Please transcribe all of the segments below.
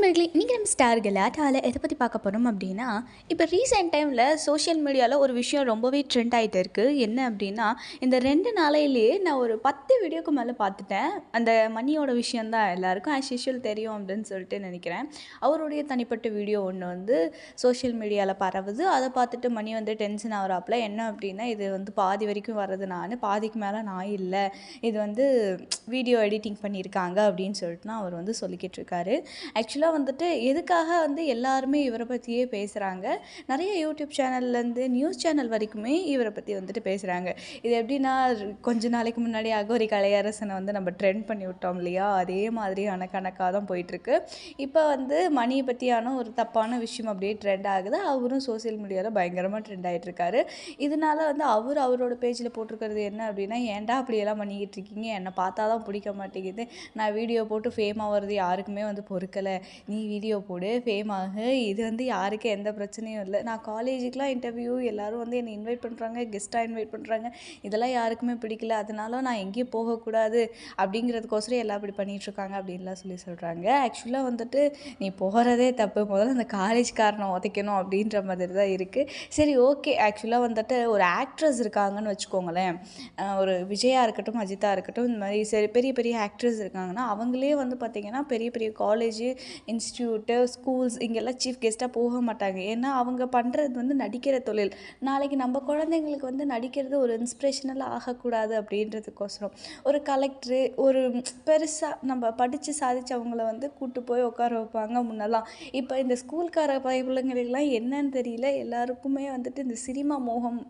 நண்பர்களே இன்றைக்கி நம்ம ஸ்டார் கலாட்டாவில் எதை பற்றி பார்க்க போகிறோம் அப்படின்னா இப்போ ரீசெண்ட் டைமில் சோஷியல் மீடியாவில் ஒரு விஷயம் ரொம்பவே ட்ரெண்ட் ஆகிட்டு இருக்குது என்ன அப்படின்னா இந்த ரெண்டு நாளையிலேயே நான் ஒரு பத்து வீடியோக்கு மேலே பார்த்துட்டேன். அந்த மணியோட விஷயந்தான் எல்லாருக்கும் ஆஸ் யூஷுவல் தெரியும் அப்படின்னு சொல்லிட்டு நினைக்கிறேன். அவருடைய தனிப்பட்ட வீடியோ ஒன்று வந்து சோஷியல் மீடியாவில் பரவுது. அதை பார்த்துட்டு மணி வந்து டென்ஷன் ஆகிறாப்புல என்ன அப்படின்னா இது வந்து பாதி வரைக்கும் வர்றது நான் பாதிக்கு மேலே நான் இல்லை. இது வந்து வீடியோ எடிட்டிங் பண்ணியிருக்காங்க அப்படின்னு சொல்லிட்டு அவர் வந்து சொல்லிக்கிட்டு இருக்காரு. ஆக்சுவலாக வந்துட்டு எதுக்காக வந்து எல்லாருமே இவரை பற்றியே பேசுகிறாங்க நிறைய யூடியூப் சேனல்லேருந்து நியூஸ் சேனல் வரைக்குமே இவரை பற்றி வந்துட்டு பேசுகிறாங்க இது எப்படின்னா கொஞ்ச நாளைக்கு முன்னாடி அகோரி கலையரசனை வந்து நம்ம ட்ரெண்ட் பண்ணி விட்டோம் இல்லையா? அதே மாதிரியான கணக்காக தான் போயிட்டுருக்கு. இப்போ வந்து மணியை பற்றியான ஒரு தப்பான விஷயம் அப்படியே ட்ரெண்ட் ஆகுது. அவரும் சோஷியல் மீடியாவில் பயங்கரமாக ட்ரெண்ட் ஆகிட்டுருக்காரு இதனால வந்து அவர் அவரோட பேஜில் போட்டிருக்கிறது என்ன அப்படின்னா ஏன்டா அப்படியெல்லாம் பண்ணிக்கிட்டு இருக்கீங்க என்னை பார்த்தா தான் பிடிக்க மாட்டேங்குது. நான் வீடியோ போட்டு ஃபேம் ஆகிறது யாருக்குமே வந்து பொறுக்கலை. நீ வீடியோ போடு ஃபேம் ஆகு. இது வந்து யாருக்கும் எந்த பிரச்சனையும் இல்லை. நான் காலேஜுக்கெலாம் இன்டர்வியூ எல்லாரும் வந்து என்னை இன்வைட் பண்ணுறாங்க கெஸ்ட்டாக இன்வைட் பண்ணுறாங்க இதெல்லாம் யாருக்குமே பிடிக்கல. அதனால நான் எங்கேயும் போகக்கூடாது அப்படிங்கிறதுக்கோசரம் எல்லாம் இப்படி பண்ணிகிட்ருக்காங்க அப்படின்லாம் சொல்லி சொல்கிறாங்க ஆக்சுவலாக வந்துட்டு நீ போகிறதே தப்பு. முதல்ல அந்த காலேஜ் காரணம் உதைக்கணும் அப்படின்ற மாதிரி தான் இருக்குது சரி ஓகே ஆக்சுவலாக வந்துட்டு ஒரு ஆக்ட்ரஸ் இருக்காங்கன்னு வச்சுக்கோங்களேன். ஒரு விஜயா இருக்கட்டும் அஜித்தா இருக்கட்டும் இந்த மாதிரி சரி பெரிய பெரிய ஆக்ட்ரஸ் இருக்காங்கன்னா அவங்களே வந்து பார்த்திங்கன்னா பெரிய பெரிய காலேஜ் இன்ஸ்டியூட்டு ஸ்கூல்ஸ் இங்கெல்லாம் சீஃப் கெஸ்ட்டாக போக மாட்டாங்க. ஏன்னா அவங்க பண்ணுறது வந்து நடிக்கிற தொழில். நாளைக்கு நம்ம குழந்தைங்களுக்கு வந்து நடிக்கிறது ஒரு இன்ஸ்பிரேஷனலாக ஆகக்கூடாது அப்படின்றதுக்கோசரம். ஒரு கலெக்டரு ஒரு பெருசாக நம்ம படித்து சாதிச்சவங்கள வந்து கூட்டு போய் உட்கார வைப்பாங்க முன்னெல்லாம். இப்போ இந்த ஸ்கூல்கார பிள்ளைங்களுக்கெல்லாம் என்னன்னு தெரியல. எல்லாருக்குமே வந்துட்டு இந்த சினிமா மோகம்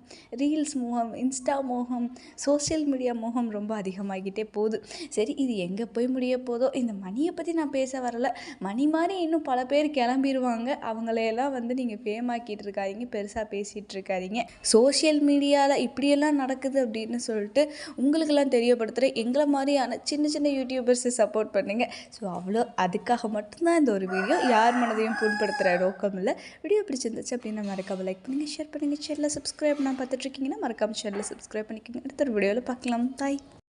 ரீல்ஸ் மோகம் இன்ஸ்டா மோகம் சோஷியல் மீடியா மோகம் ரொம்ப அதிகமாகிட்டே போகுது. சரி இது எங்கே போய் முடிய போதோ? இந்த மணியை பற்றி நான் பேச வரல. மணி மாதிரி இன்னும் பல பேர் கிளம்பிடுவாங்க அவங்களையெல்லாம் வந்து நீங்கள் ஃபேமாக்கிட்டு இருக்காதிங்க இருக்காதீங்க பெருசாக பேசிகிட்டு இருக்காதீங்க சோஷியல் மீடியாவில் இப்படியெல்லாம் நடக்குது அப்படின்னு சொல்லிட்டு உங்களுக்கெல்லாம் தெரியப்படுத்துகிற எங்களை மாதிரியான சின்ன சின்ன யூடியூபர்ஸை சப்போர்ட் பண்ணுங்க. ஸோ அவ்வளோ அதுக்காக மட்டும்தான் இந்த ஒரு வீடியோ யார் மனதையும் புண்படுத்துகிற நோக்கம் இல்லை. வீடியோ பிடிச்சிருந்துச்சு அப்படின்னா மறக்காமல் லைக் பண்ணுங்கள் ஷேர் பண்ணுங்கள் சேனலில் சப்ஸ்கிரைப் நான் பார்த்துட்ருக்கீங்கன்னா மறக்காம சேனலில் சப்ஸ்கிரைப் பண்ணிக்கோங்க. அடுத்த ஒரு வீடியோவில் பார்க்கலாம். தாய்